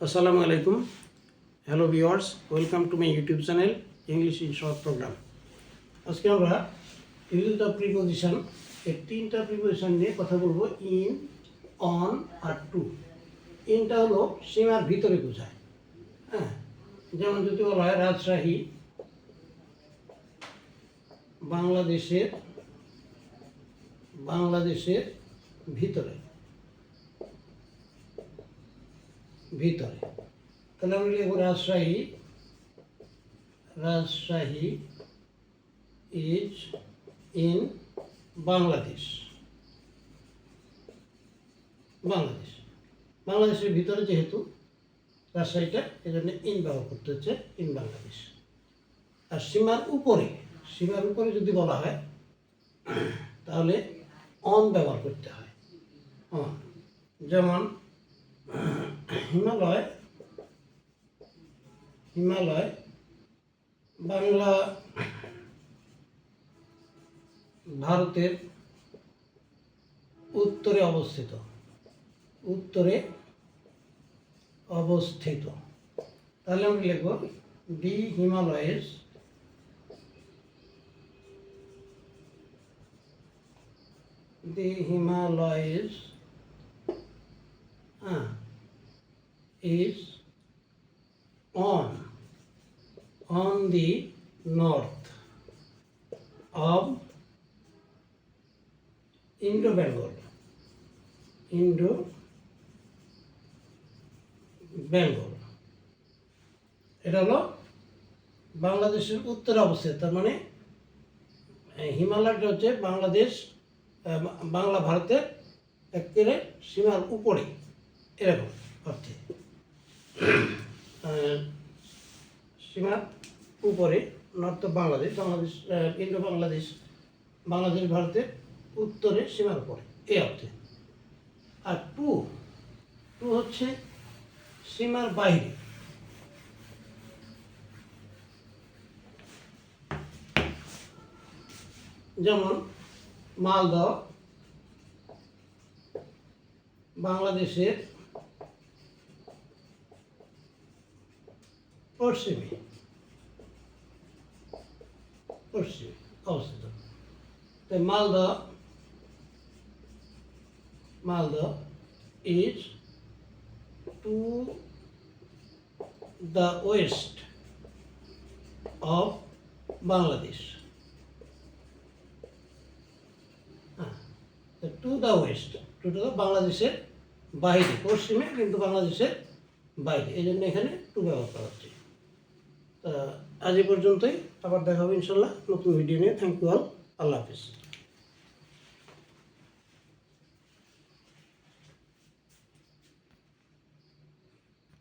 আসসালামু আলাইকুম। Hello viewers welcome to my YouTube channel English in short program আজকে আমরা ইউজ দ্য প্রিপোজিশন এই তিনটা প্রিপোজিশন নিয়ে কথা বলব ইন অন আর টু ইনটা হলো সীমার ভিতরে বোঝায়। হ্যাঁ যেমন যদি বলা হয় রাজশাহী বাংলাদেশের বাংলাদেশের ভিতরে। ভিতরে। তাহলে আমরা লিখব Rajshahi. Rajshahi is in Bangladesh. Bangladesh. বাংলাদেশের ভিতরে যেহেতু রাজশাহীটা এই জন্য ইন ব্যবহার করতে হচ্ছে ইন বাংলাদেশ। আর সীমার উপরে সীমার উপরে যদি বলা হয়, তাহলে অন ব্যবহার করতে হয়। অন যেমন হিমালয় হিমালয়, বাংলা, ভারতের উত্তরে অবস্থিত। উত্তরে অবস্থিত। তাহলে আমরা লিখব দি হিমালয়েস দি হিমালয়েস is on on the north of Indo Bengal. Indo Bengal এটা হলো বাংলাদেশের উত্তরে অবস্থিত তার মানে হিমালয়টা হচ্ছে বাংলাদেশ বাংলা ভারতের একেবারে সীমার উপরে, এরকম অর্থে সীমার উপরে নর্থ বাংলাদেশ বাংলাদেশ ইন্ডো বাংলাদেশ বাংলাদেশ, ভারতের উত্তরে সীমার উপরে, এই অর্থে। আর টু টু হচ্ছে সীমার বাইরে। যেমন মালদহ, বাংলাদেশের পশ্চিমে পশ্চিমে অবস্থিত তাই Malda Malda is to the west of Bangladesh to the west to the বাংলাদেশের বাইরে, পশ্চিমে কিন্তু বাংলাদেশের বাইরে, এই জন্য এখানে টু ব্যবহার করা হচ্ছে। আজ এ পর্যন্তই। আবার দেখা হবে ইনশাল্লাহ নতুন ভিডিও নিয়ে। থ্যাংক ইউ অল আল্লাহ হাফিজ।